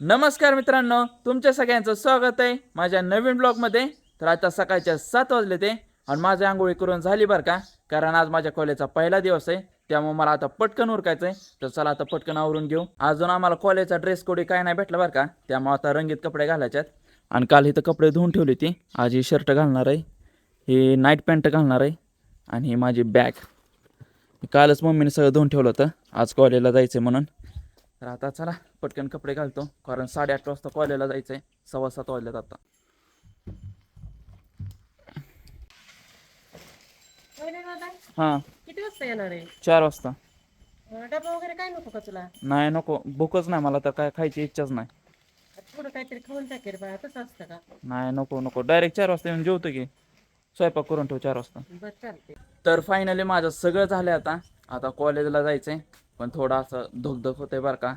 नमस्कार मित्रांनो तुमच्या सगळ्यांचं स्वागत आहे माझ्या नवीन ब्लॉगमध्ये. तर आता सकाळच्या सात वाजले ते आणि माझी आंघोळी करून झाली बरं का? कारण आज माझ्या कॉलेजचा पहिला दिवस आहे त्यामुळे मला आता पटकन उरकायचं आहे तर चला आता पटकन आवरून घेऊ. अजून आम्हाला कॉलेजचा ड्रेस कोडी काय नाही भेटला बरं का? त्यामुळे आता रंगीत कपडे घालायच्यात. आणि काल इथं कपडे धुवून ठेवली ती आज ही शर्ट घालणार आहे. ही नाईट पॅन्ट घालणार आहे. आणि ही माझी बॅग कालच मम्मीने सगळं धुवून ठेवलं होतं. आज कॉलेजला जायचं आहे म्हणून. तर आता चला पटकन कपडे घालतो कारण साडेआठ वाजता कॉलेजला जायचं आहे सव्वा सात वाजल्यात आता. हां. किती वाजता येणार आहे? चार वाजता. डबा वगैरे काय नको का तुला? नाही नको. भूकच नाही मला तर काय खायची इच्छाच नाही. थोडं काहीतरी खाऊन टाकेल बा तसं असतं का? नाही नको नको. डायरेक्ट चार वाजता येऊन जेवतो की. स्वयंपाक करून ठेव चार वाजता. बरं चालते तर फायनली माझं सगळं झालं आता. आता कॉलेजला जायचं आहे पण थोडं असं धुकधक होतंय बरं का.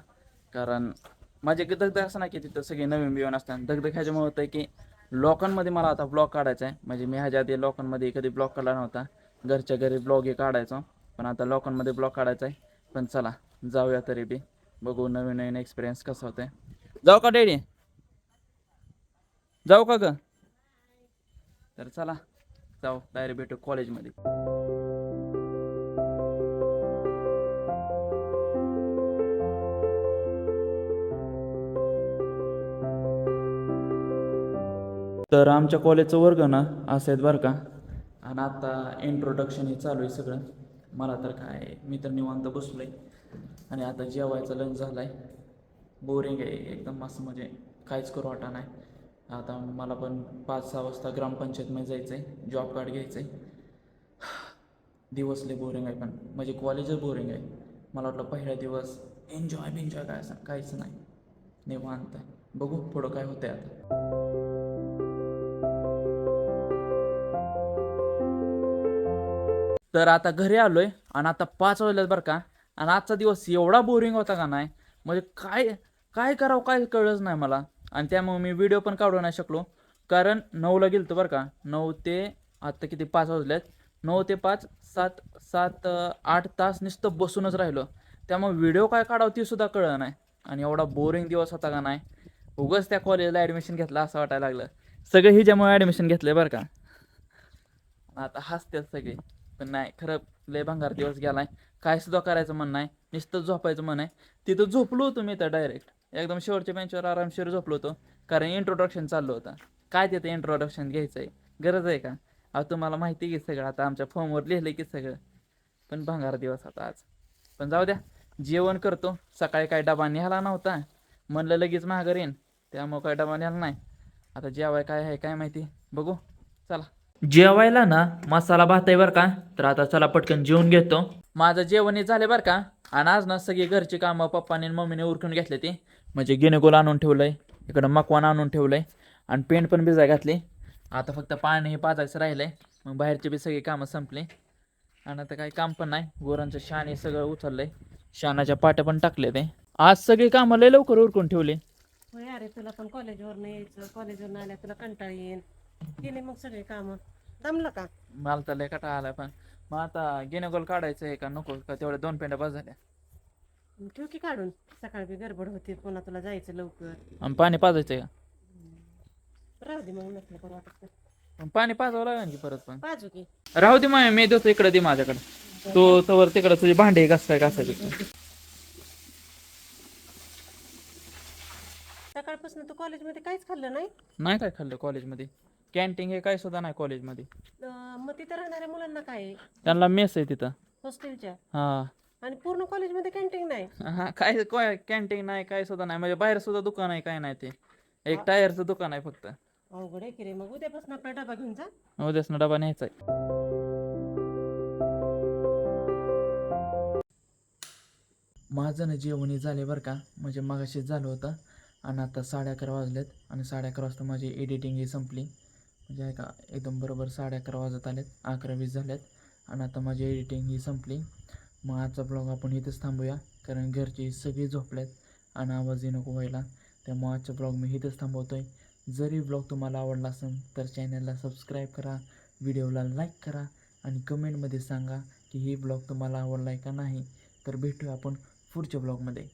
कारण माझे दगदग असं नाही की तिथं सगळे नवीन बिवन असतात. दगदग ह्याच्यामुळे होतं की लोकांमध्ये मला आता ब्लॉग काढायचा आहे. म्हणजे मी ह्याच्या आधी लोकांमध्ये कधी ब्लॉग काढला नव्हता. घरच्या घरी ब्लॉग हे काढायचो. पण आता लोकांमध्ये ब्लॉग काढायचा आहे. पण चला जाऊया तरी बी. बघू नवीन नवीन एक्सपिरियन्स कसं होतंय. जाऊ का डेडी? जाऊ का ग? तर चला जाऊ. डायरेक्ट भेटू कॉलेजमध्ये तर आमच्या कॉलेजचं वर्ग ना असं आहेत बरं का. आणि आता इंट्रोडक्शन हे चालू आहे सगळं. मला तर काय मी तर निवांत बसलो आहे आणि आता जेवायचा लंच झाला आहे बोरिंग आहे एकदम असं म्हणजे काहीच करू वाटा नाही. आता मला पण पाच सहा वाजता ग्रामपंचायतमध्ये जायचं आहे जॉब कार्ड घ्यायचं आहे दिवस लय बोरिंग आहे पण म्हणजे कॉलेजच बोरिंग आहे. मला वाटलं पहिला दिवस एन्जॉय बिन्जॉय काय असं काहीच नाही. निवांत. आहे बघू पुढं काय होतंय आता. तर आता घरी आलोय आणि आता पाच वाजल्यात बरं का. आणि आजचा दिवस एवढा बोरिंग होता का नाही? म्हणजे काय काय करावं काय कळलंच नाही मला. आणि त्यामुळे मी व्हिडिओ पण काढू नाही शकलो. कारण नऊला गेलतो बरं का. नऊ ते आत्ता किती पाच वाजल्यात नऊ ते पाच सात सात आठ तास नुसतं बसूनच राहिलो. त्यामुळे व्हिडिओ काय काढावं ती सुद्धा कळलं नाही. आणि एवढा बोरिंग दिवस होता का नाही? उगाच त्या कॉलेजला ॲडमिशन घेतलं असं वाटायला लागलं. सगळं हिच्यामुळे ॲडमिशन घेतलं बरं का. आता हसतात सगळे. पण नाही खरं लय भंगार दिवस गेलाय. काय सुद्धा करायचं मन नाही नुसतं झोपायचं मन आहे तिथं झोपलो होतो मी तर डायरेक्ट एकदम शेवटच्या बेंचवर आरामशीर झोपलो होतो कारण इंट्रोडक्शन चाललं होतं. काय तिथं इंट्रोडक्शन घ्यायचं आहे गरज आहे का? अहो तुम्हाला माहिती आहे की सगळं आता आमच्या फॉर्मवर लिहिलं की सगळं. पण भंगार दिवस आता आज. पण जाऊ द्या जेवण करतो. सकाळी काय डबा न्यायला नव्हता. म्हणलं लगेच माघार येईन. त्यामुळं काय डबा न्यायला नाही. आता जेवाय काय आहे काय माहिती? बघू. चला. जेवायला ना मसाला भात आहे बरं का? तर आता चला पटकन जेवून घेतो. माझं जेवण हे झाले बरं का? आणि आज ना सगळी घरची कामं पप्पाने आणि मम्मीने उरकून घेतले ते. म्हणजे गिनेगोल आणून ठेवलंय इकडं मकवान आणून ठेवलंय आणि पेंट पण भिजाय घातली. आता फक्त पाणी हे पाजायचं राहिलंय मग बाहेरचे बी सगळी कामं संपली. आणि आता काही काम पण नाही गोरांचं शान हे सगळं उचललंय. शानाच्या पाट्या पण टाकले ते आज सगळी कामं लय लवकर उरकून ठेवली. होय अरे तुला पण कॉलेजवरनं यायचं कॉलेजवरनं आल्या तुला कंटाळ येईल. केले मग सगळे कामं. दमलं का? मला तर लय कटा आलाय पण. मग आता गिनेगोल काढायचं आहे का नको? का तेवढ्या दोन पेंड्या बस झाल्या. ठेव की काढून. सकाळी बी गडबड होती. पुन्हा तुला जायचं लवकर. आणि पाणी पाजायचं आहे राहू दे मग नसलं बरं वाटत तर. का पाणी पाजावं लागेल की परत पण. पाजू की. राहू दे मग मी देतो इकडे दे माझ्याकडे. तो तवर तिकडे तुझे भांडे घास काय घासायचे सकाळपासून तू कॉलेजमध्ये काहीच खाल्लं नाही? नाही काय खाल्लं कॉलेजमध्ये कॅन्टीन हे काय सुद्धा नाही कॉलेजमध्ये. अं, मग तिथं राहणाऱ्या मुलांना काय आहे? त्यांना मेस आहे तिथं. हॉस्टेलच्या? हा. आणि पूर्ण कॉलेजमध्ये कॅन्टीन नाही? हा काय काय कॅन्टीन नाही काय सुद्धा नाही. म्हणजे बाहेर सुद्धा दुकान आहे काय नाही ते. एक टायरचं दुकान आहे फक्त. अवघड आहे की रे. मग उद्यापासून आपला डबा घेऊन जा. उद्याच डबा न्यायचा आहे. माझं ना जेवणी झाले बरं का. म्हणजे मगाशीच झालं होतं. आणि आता साडे अकरा वाजलेत आणि साडे अकरा वाजता माझी एडिटिंग ही संपली. म्हणजे आहे का एकदम बरोबर साडे अकरा वाजत आलेत अकरा वीस झालेत आणि आता माझी एडिटिंग ही संपली. मग आजचा ब्लॉग आपण इथेच थांबूया कारण घरचे सगळे आहेत आणि आवाजही नको व्हायला. त्यामुळे आजचा ब्लॉग मी इथेच थांबवतो आहे जरी ब्लॉग तुम्हाला आवडला असेल तर चॅनलला सबस्क्राईब करा व्हिडिओला लाईक करा आणि कमेंटमध्ये सांगा की ही ब्लॉग तुम्हाला आवडला आहे का नाही. तर भेटूया आपण पुढच्या ब्लॉगमध्ये